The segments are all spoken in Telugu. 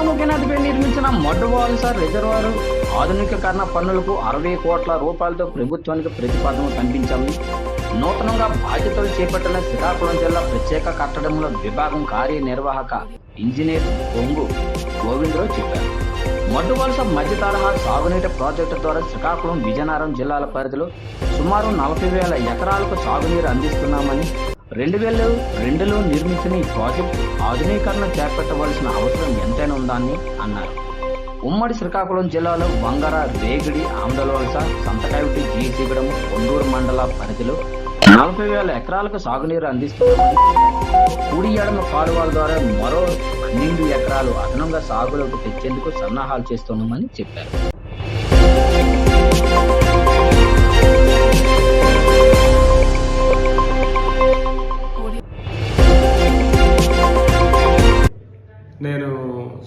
తుర్మగి నదిపై నిర్మించిన మడ్డువాల్స రిజర్వాయర్ ఆధునికీకరణ పనులకు అరవై కోట్ల రూపాయలతో ప్రభుత్వానికి ప్రతిపాదన పంపించామని నూతనంగా బాధ్యతలు చేపట్టిన శ్రీకాకుళం జిల్లా ప్రత్యేక కట్టడముల విభాగం కార్యనిర్వాహక ఇంజనీర్ పొంగు గోవిందరావు చెప్పారు. మడ్డువలస మధ్య తరహా సాగునీటి ప్రాజెక్టు ద్వారా శ్రీకాకుళం విజయనగరం జిల్లాల పరిధిలో సుమారు నలభై వేల ఎకరాలకు సాగునీరు అందిస్తున్నామని రెండు వేల రెండులో నిర్మించిన ఈ ప్రాజెక్టు ఆధునీకరణ చేపట్టవలసిన అవసరం ఎంతైనా ఉందని అన్నారు. ఉమ్మడి శ్రీకాకుళం జిల్లాలో వంగర రేగిడి ఆమదలవలస సంతకాయటి జీసీగడం కొండూరు మండల పరిధిలో నలభై వేల ఎకరాలకు సాగునీరు అందిస్తున్నామని కుడి ఎడమ కాలువల ద్వారా మరో పన్నెండు ఎకరాలు అదనంగా సాగులోకి తెచ్చేందుకు సన్నాహాలు చేస్తున్నామని చెప్పారు.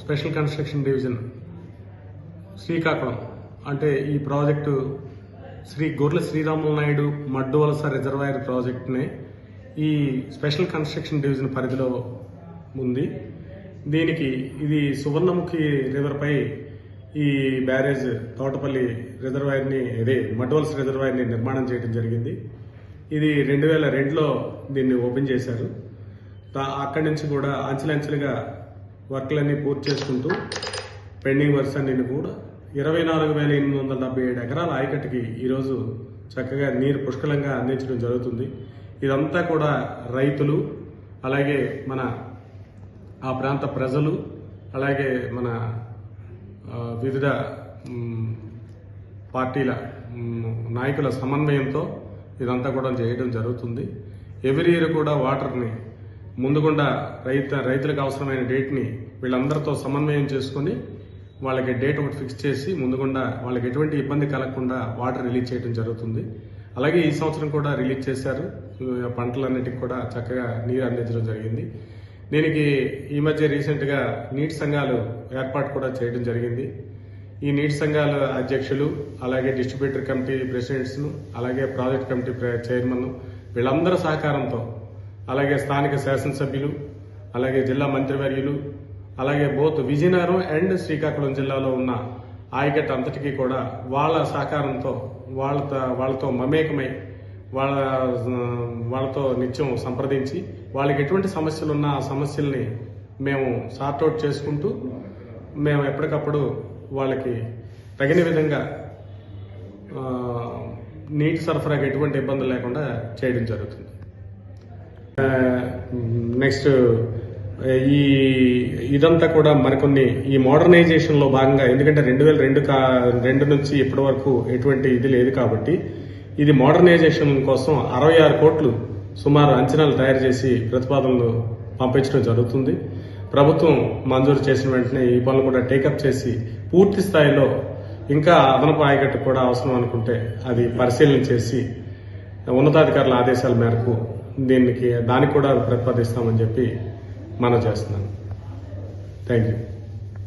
Special construction division Srikakulam. అంటే ఈ ప్రాజెక్టు శ్రీ గొర్రెల శ్రీరాములు నాయుడు మడ్డువలస రిజర్వాయర్ ప్రాజెక్ట్ని ఈ స్పెషల్ కన్స్ట్రక్షన్ డివిజన్ పరిధిలో ఉంది. దీనికి ఇది సువర్ణముఖి రివర్పై ఈ బ్యారేజ్ తోటపల్లి రిజర్వాయర్ని ఇదే మడ్వల్స్ రిజర్వాయర్ని నిర్మాణం చేయడం జరిగింది. ఇది రెండు వేల రెండులో దీన్ని ఓపెన్ చేశారు. అక్కడి నుంచి కూడా అంచెలంచెలుగా వర్క్లన్నీ పూర్తి చేసుకుంటూ పెండింగ్ వర్క్స్ అన్ని కూడా ఇరవై నాలుగు వేల ఎనిమిది వందల డెబ్బై ఏడు ఎకరాల ఆయకట్టుకి ఈరోజు చక్కగా నీరు పుష్కలంగా అందించడం జరుగుతుంది. ఇదంతా కూడా రైతులు అలాగే మన ఆ ప్రాంత ప్రజలు అలాగే మన వివిధ పార్టీల నాయకుల సమన్వయంతో ఇదంతా కూడా చేయడం జరుగుతుంది. ఎవరి ఇయర్ కూడా వాటర్ని ముందుగుండా రైతు రైతులకు అవసరమైన డేట్ని వీళ్ళందరితో సమన్వయం చేసుకొని వాళ్ళకి డేట్ ఒకటి ఫిక్స్ చేసి ముందుగుండా వాళ్ళకి ఎటువంటి ఇబ్బంది కలగకుండా వాటర్ రిలీజ్ చేయడం జరుగుతుంది. అలాగే ఈ సంవత్సరం కూడా రిలీజ్ చేశారు. పంటలన్నిటికి కూడా చక్కగా నీరు అందించడం జరిగింది. దీనికి ఈ మధ్య రీసెంట్గా నీటి సంఘాలు ఏర్పాటు కూడా చేయడం జరిగింది. ఈ నీటి సంఘాల అధ్యక్షులు అలాగే డిస్ట్రిబ్యూటర్ కమిటీ ప్రెసిడెంట్స్ అలాగే ప్రాజెక్ట్ కమిటీ చైర్మన్ వీళ్ళందరి సహకారంతో అలాగే స్థానిక శాసనసభ్యులు అలాగే జిల్లా మంత్రివర్యులు అలాగే బోత్ విజయనగరం అండ్ శ్రీకాకుళం జిల్లాలో ఉన్న ఆయకట్ అంతటికీ కూడా వాళ్ళ సహకారంతో వాళ్ళతో వాళ్ళతో మమేకమై వాళ్ళ వాళ్ళతో నిత్యం సంప్రదించి వాళ్ళకి ఎటువంటి సమస్యలు ఉన్నా ఆ సమస్యల్ని మేము సార్ట్అవుట్ చేసుకుంటూ మేము ఎప్పటికప్పుడు వాళ్ళకి తగిన విధంగా నీటి సరఫరాకి ఎటువంటి ఇబ్బంది లేకుండా చేయడం జరుగుతుంది. నెక్స్ట్ ఈ ఇదంతా కూడా మరికొన్ని ఈ మోడర్నైజేషన్లో భాగంగా ఎందుకంటే రెండు వేల రెండు కా రెండు నుంచి ఇప్పటి వరకు ఎటువంటి ఇది లేదు కాబట్టి ఇది మోడర్నైజేషన్ కోసం అరవై ఆరు కోట్లు సుమారు అంచనాలు తయారు చేసి ప్రతిపాదనలు పంపించడం జరుగుతుంది. ప్రభుత్వం మంజూరు చేసిన వెంటనే ఈ పనులు కూడా టేకప్ చేసి పూర్తి స్థాయిలో ఇంకా అదనపు ఆయకట్టు కూడా అవసరం అనుకుంటే అది పరిశీలన చేసి ఉన్నతాధికారుల ఆదేశాల మేరకు దీనికి దానికి కూడా ప్రతిపాదిస్తామని చెప్పి మనం చేస్తున్నాను. Thank you